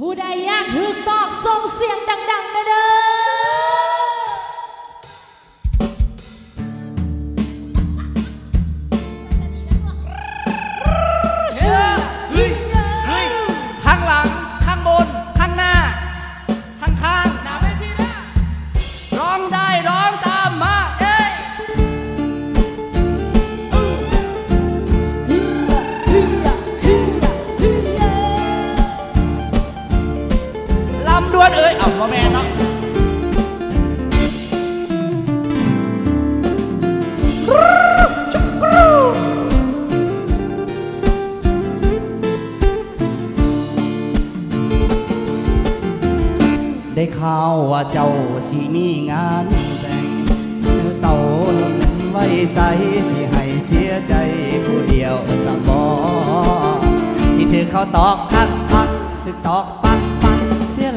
ผู้ใดอยากถึกตอกส่งเสียงดังๆนะเด้อ ลำดวนเอ้ยเอ้าพ่อแม่เนาะได้ข่าวว่าเจ้าสิมีงานแต่งเสื้อเสาลงไว้ใสสิให้เสียใจผู้เดียวสมบอสิถือเขาตอกคักคักถึกตอก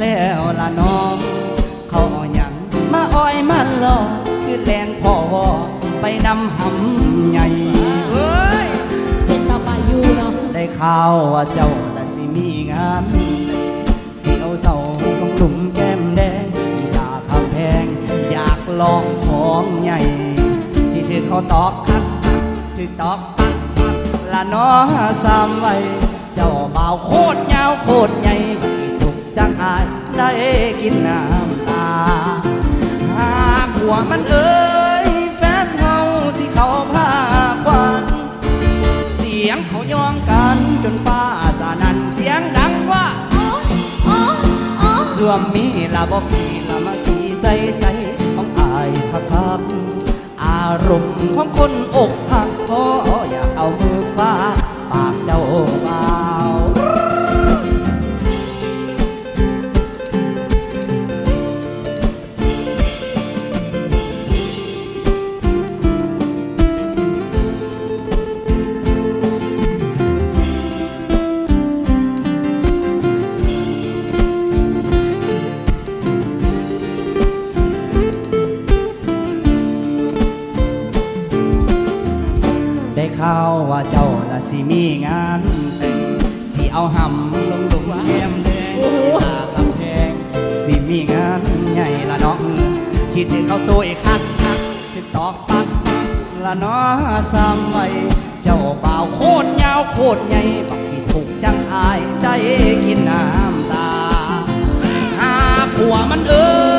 แล้วล่ะน้อง เขาเอาหยังมาอ้อยมันหลอกคือแลนพ่อวอไปนำหำใหญ่เอ้ยเป็นต่อไปอยู่เนาะได้ข่าวว่าเจ้าแต่สิมีงานสิเอาเสาลงหลุมแก้มแดงอยากคำแพง อยากลองของใหญ่ สิถือเขาตอกคักคักถือตอกปักปักละน้อสามไว้ เจ้าเบาโคตรยาวโคตรใหญ่ จังอายได้กินน้ำตา หากหัวมันเอ้ยแฟนเฮาสิเขาพาควันเสียงเขายองกันจนฟ้าสานันเสียงดังว่าอ๋ออ๋ออ๋อสวมมีละบอกีละมากีใส่ใจของอายคักคักอารมณ์ของคนอกหัก ข่าวว่าเจ้าละสิมีงานแต่งสิเอาหำลงหลุมแก้มแดงตาลำแพงสิมีงานใหญ่ละน้องที่ถึงเขาโซอีกคักคักถึงตอกปักละน้อซ้ำไว้เจ้าเป่าโคตรยาวโคตรใหญ่บักที่ถูกจังอายได้กินน้ำตาหาผัวมันเอ้ย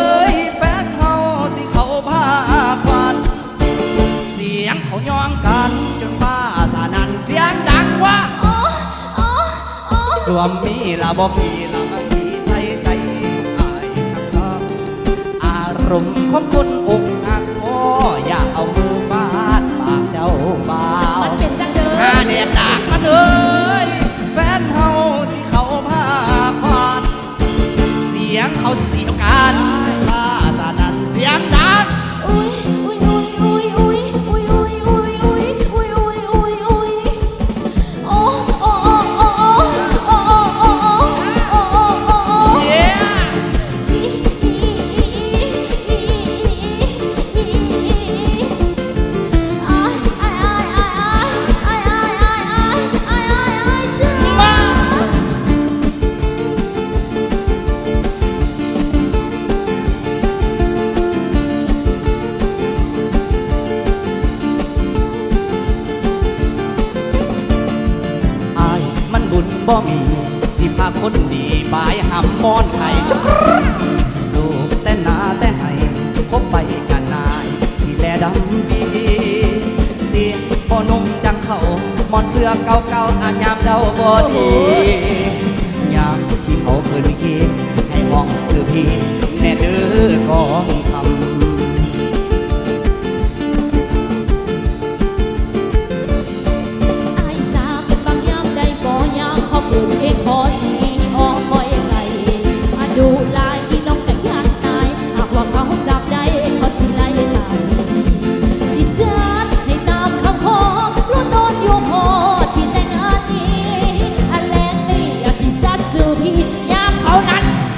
วมมีละบอกมีละมันมีใส่ใจอายครับอารมณ์ของคนอกหักพออยาก บ่มี สิพาคนดีบายหำมอนไข่สูบแต่นาแต่ไห้คบไปกันนาย สิแลดำดีเตียงบ่นุ่มจังเขามอนเสื้อเก่าเก่าอานยามเดาบ่ดียามที่เขาคืนคิดให้มองสื้อพีแน่เด้อกอง 好难